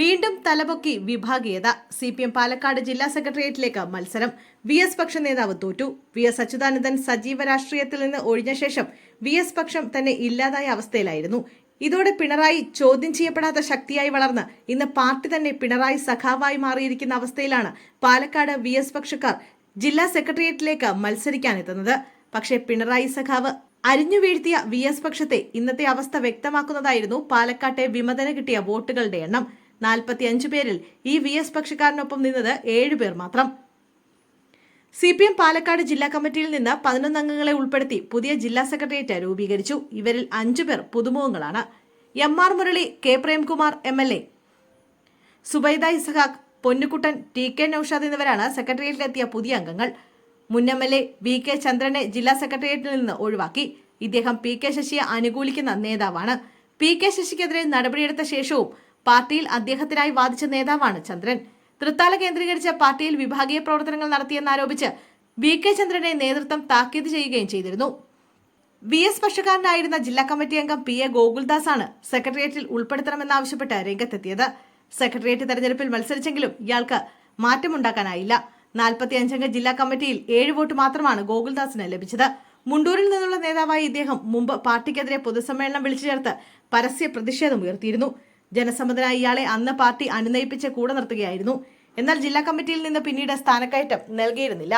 വീണ്ടും തലപൊക്കി വിഭാഗീയത. C P M Palakkad ജില്ലാ സെക്രട്ടേറിയറ്റിലേക്ക് മത്സരം. വി എസ് പക്ഷ നേതാവ് തോറ്റു. വി എസ് അച്യുതാനന്ദൻ സജീവ രാഷ്ട്രീയത്തിൽ നിന്ന് ഒഴിഞ്ഞ ശേഷം വി എസ് പക്ഷം തന്നെ ഇല്ലാതായ അവസ്ഥയിലായിരുന്നു. ഇതോടെ പിണറായി ചോദ്യം ചെയ്യപ്പെടാത്ത ശക്തിയായി വളർന്ന് ഇന്ന് പാർട്ടി തന്നെ പിണറായി സഖാവായി മാറിയിരിക്കുന്ന അവസ്ഥയിലാണ് പാലക്കാട് വി എസ് പക്ഷക്കാർ ജില്ലാ സെക്രട്ടേറിയറ്റിലേക്ക് മത്സരിക്കാനെത്തുന്നത്. പക്ഷേ പിണറായി സഖാവ് അരിഞ്ഞു വീഴ്ത്തിയ വി എസ് പക്ഷത്തെ ഇന്നത്തെ അവസ്ഥ വ്യക്തമാക്കുന്നതായിരുന്നു പാലക്കാട്ടെ വിമതന കിട്ടിയ വോട്ടുകളുടെ എണ്ണം. നാൽപ്പത്തിയഞ്ചു പേരിൽ ഈ വി എസ് പക്ഷക്കാരനൊപ്പം നിന്നത് ഏഴുപേർ മാത്രം. സി പി എം പാലക്കാട് ജില്ലാ കമ്മിറ്റിയിൽ നിന്ന് പതിനൊന്ന് അംഗങ്ങളെ ഉൾപ്പെടുത്തി പുതിയ ജില്ലാ സെക്രട്ടേറിയറ്റ് രൂപീകരിച്ചു. ഇവരിൽ അഞ്ചുപേർ പുതുമുഖങ്ങളാണ്. M R Murali K Premkumar M L A. Subaida Ishaq Ponnukuttan T K Naushad എന്നിവരാണ് സെക്രട്ടേറിയറ്റിലെത്തിയ പുതിയ അംഗങ്ങൾ. മുൻ M L A V K ചന്ദ്രനെ ജില്ലാ സെക്രട്ടേറിയറ്റിൽ നിന്ന് ഒഴിവാക്കി. ഇദ്ദേഹം പി കെ ശശിയെ അനുകൂലിക്കുന്ന നേതാവാണ്. പി കെ ശശിക്കെതിരെ നടപടിയെടുത്ത ശേഷവും പാർട്ടിയിൽ അദ്ദേഹത്തിനായി വാദിച്ച നേതാവാണ് ചന്ദ്രൻ. തൃത്താല കേന്ദ്രീകരിച്ച പാർട്ടിയിൽ വിഭാഗീയ പ്രവർത്തനങ്ങൾ നടത്തിയെന്നാരോപിച്ച് വി കെ ചന്ദ്രനെ നേതൃത്വം താക്കീത് ചെയ്യുകയും ചെയ്തിരുന്നു. വി എസ് പക്ഷക്കാരനായിരുന്ന ജില്ലാ കമ്മിറ്റി അംഗം പി എ ഗോകുൽദാസ് ആണ് സെക്രട്ടേറിയറ്റിൽ ഉൾപ്പെടുത്തണമെന്നാവശ്യപ്പെട്ട് രംഗത്തെത്തിയത്. സെക്രട്ടേറിയറ്റ് തെരഞ്ഞെടുപ്പിൽ മത്സരിച്ചെങ്കിലും ഇയാൾക്ക് മാറ്റമുണ്ടാക്കാനായില്ല. നാൽപ്പത്തി അഞ്ചംഗ ജില്ലാ കമ്മിറ്റിയിൽ ഏഴ് വോട്ട് മാത്രമാണ് ഗോകുൽദാസിന് ലഭിച്ചത്. മുണ്ടൂരിൽ നിന്നുള്ള നേതാവായ ഇദ്ദേഹം മുമ്പ് പാർട്ടിക്കെതിരെ പൊതുസമ്മേളനം വിളിച്ചു ചേർത്ത് പരസ്യ പ്രതിഷേധം ഉയർത്തിയിരുന്നു. ജനസമ്മതനായ ഇയാളെ അന്ന് പാർട്ടി അനുനയിപ്പിച്ച് കൂടെ നിർത്തുകയായിരുന്നു. എന്നാൽ ജില്ലാ കമ്മിറ്റിയിൽ നിന്ന് പിന്നീട് സ്ഥാനക്കയറ്റം നൽകിയിരുന്നില്ല.